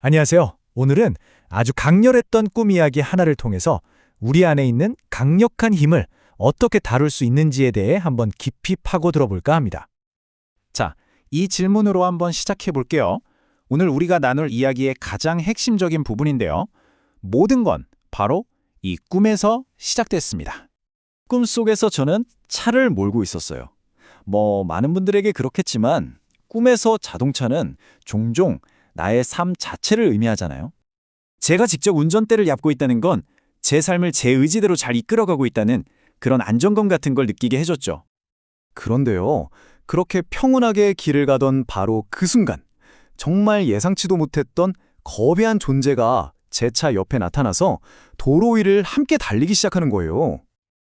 안녕하세요. 오늘은 아주 강렬했던 꿈 이야기 하나를 통해서 우리 안에 있는 강력한 힘을 어떻게 다룰 수 있는지에 대해 한번 깊이 파고 들어볼까 합니다. 자, 이 질문으로 한번 시작해 볼게요. 오늘 우리가 나눌 이야기의 가장 핵심적인 부분인데요. 모든 건 바로 이 꿈에서 시작됐습니다. 꿈속에서 저는 차를 몰고 있었어요. 뭐 많은 분들에게 그렇겠지만 꿈에서 자동차는 종종 나의 삶 자체를 의미하잖아요. 제가 직접 운전대를 얍고 있다는 건 제 삶을 제 의지대로 잘 이끌어가고 있다는 그런 안정감 같은 걸 느끼게 해줬죠. 그런데요. 그렇게 평온하게 길을 가던 바로 그 순간 정말 예상치도 못했던 거대한 존재가 제 차 옆에 나타나서 도로 위를 함께 달리기 시작하는 거예요.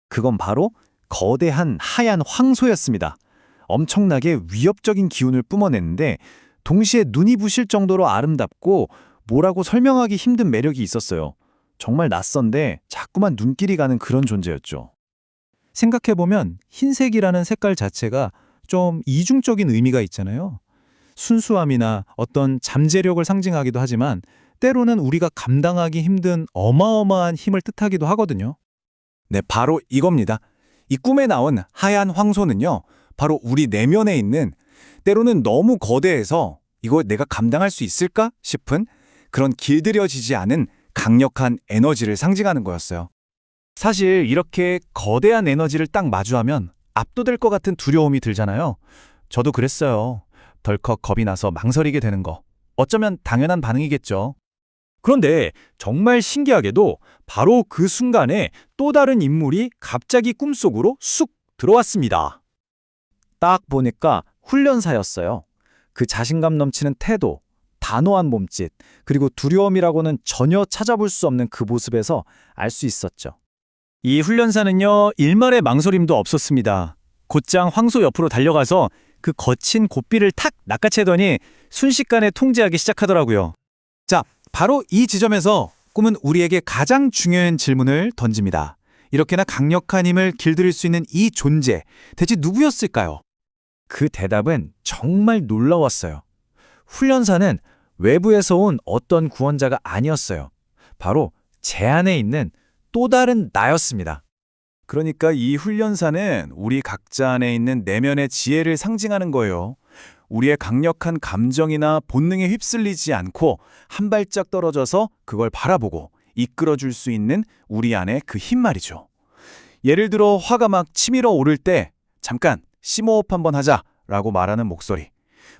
그건 바로 거대한 하얀 황소였습니다. 엄청나게 위협적인 기운을 뿜어냈는데 동시에 눈이 부실 정도로 아름답고 뭐라고 설명하기 힘든 매력이 있었어요. 정말 낯선데 자꾸만 눈길이 가는 그런 존재였죠. 생각해보면 흰색이라는 색깔 자체가 좀 이중적인 의미가 있잖아요. 순수함이나 어떤 잠재력을 상징하기도 하지만 때로는 우리가 감당하기 힘든 어마어마한 힘을 뜻하기도 하거든요. 네, 바로 이겁니다. 이 꿈에 나온 하얀 황소는요, 바로 우리 내면에 있는 때로는 너무 거대해서 이거 내가 감당할 수 있을까 싶은 그런 길들여지지 않은 강력한 에너지를 상징하는 거였어요. 사실 이렇게 거대한 에너지를 딱 마주하면 압도될 것 같은 두려움이 들잖아요. 저도 그랬어요. 덜컥 겁이 나서 망설이게 되는 거. 어쩌면 당연한 반응이겠죠. 그런데 정말 신기하게도 바로 그 순간에 또 다른 인물이 갑자기 꿈속으로 쑥 들어왔습니다. 딱 보니까 훈련사였어요. 그 자신감 넘치는 태도, 단호한 몸짓, 그리고 두려움이라고는 전혀 찾아볼 수 없는 그 모습에서 알 수 있었죠. 이 훈련사는요, 일말의 망설임도 없었습니다. 곧장 황소 옆으로 달려가서 그 거친 고삐를 탁 낚아채더니 순식간에 통제하기 시작하더라고요. 자, 바로 이 지점에서 꿈은 우리에게 가장 중요한 질문을 던집니다. 이렇게나 강력한 힘을 길들일 수 있는 이 존재, 대체 누구였을까요? 그 대답은 정말 놀라웠어요. 훈련사는 외부에서 온 어떤 구원자가 아니었어요. 바로 제 안에 있는 또 다른 나였습니다. 그러니까 이 훈련사는 우리 각자 안에 있는 내면의 지혜를 상징하는 거예요. 우리의 강력한 감정이나 본능에 휩쓸리지 않고 한 발짝 떨어져서 그걸 바라보고 이끌어줄 수 있는 우리 안의 그 힘 말이죠. 예를 들어 화가 막 치밀어 오를 때 잠깐 심호흡 한번 하자 라고 말하는 목소리.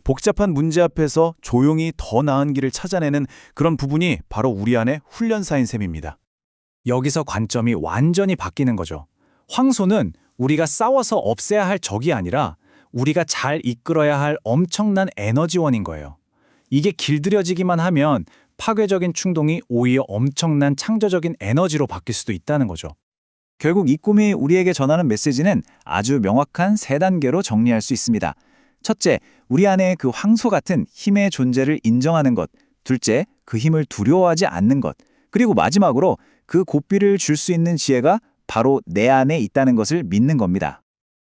복잡한 문제 앞에서 조용히 더 나은 길을 찾아내는 그런 부분이 바로 우리 안의 훈련사인 셈입니다. 여기서 관점이 완전히 바뀌는 거죠. 황소는 우리가 싸워서 없애야 할 적이 아니라 우리가 잘 이끌어야 할 엄청난 에너지원인 거예요. 이게 길들여지기만 하면 파괴적인 충동이 오히려 엄청난 창조적인 에너지로 바뀔 수도 있다는 거죠. 결국 이 꿈이 우리에게 전하는 메시지는 아주 명확한 세 단계로 정리할 수 있습니다. 첫째, 우리 안에 그 황소 같은 힘의 존재를 인정하는 것. 둘째, 그 힘을 두려워하지 않는 것. 그리고 마지막으로 그 고삐를 줄 수 있는 지혜가 바로 내 안에 있다는 것을 믿는 겁니다.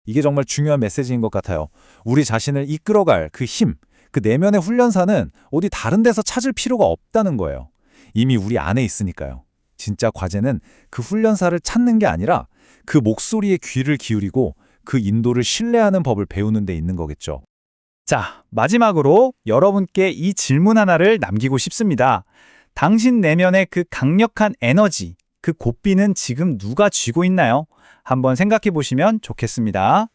이게 정말 중요한 메시지인 것 같아요. 우리 자신을 이끌어갈 그 힘, 그 내면의 훈련사는 어디 다른 데서 찾을 필요가 없다는 거예요. 이미 우리 안에 있으니까요. 진짜 과제는 그 훈련사를 찾는 게 아니라 그 목소리에 귀를 기울이고 그 인도를 신뢰하는 법을 배우는 데 있는 거겠죠. 자, 마지막으로 여러분께 이 질문 하나를 남기고 싶습니다. 당신 내면의 그 강력한 에너지, 그 고삐는 지금 누가 쥐고 있나요? 한번 생각해 보시면 좋겠습니다.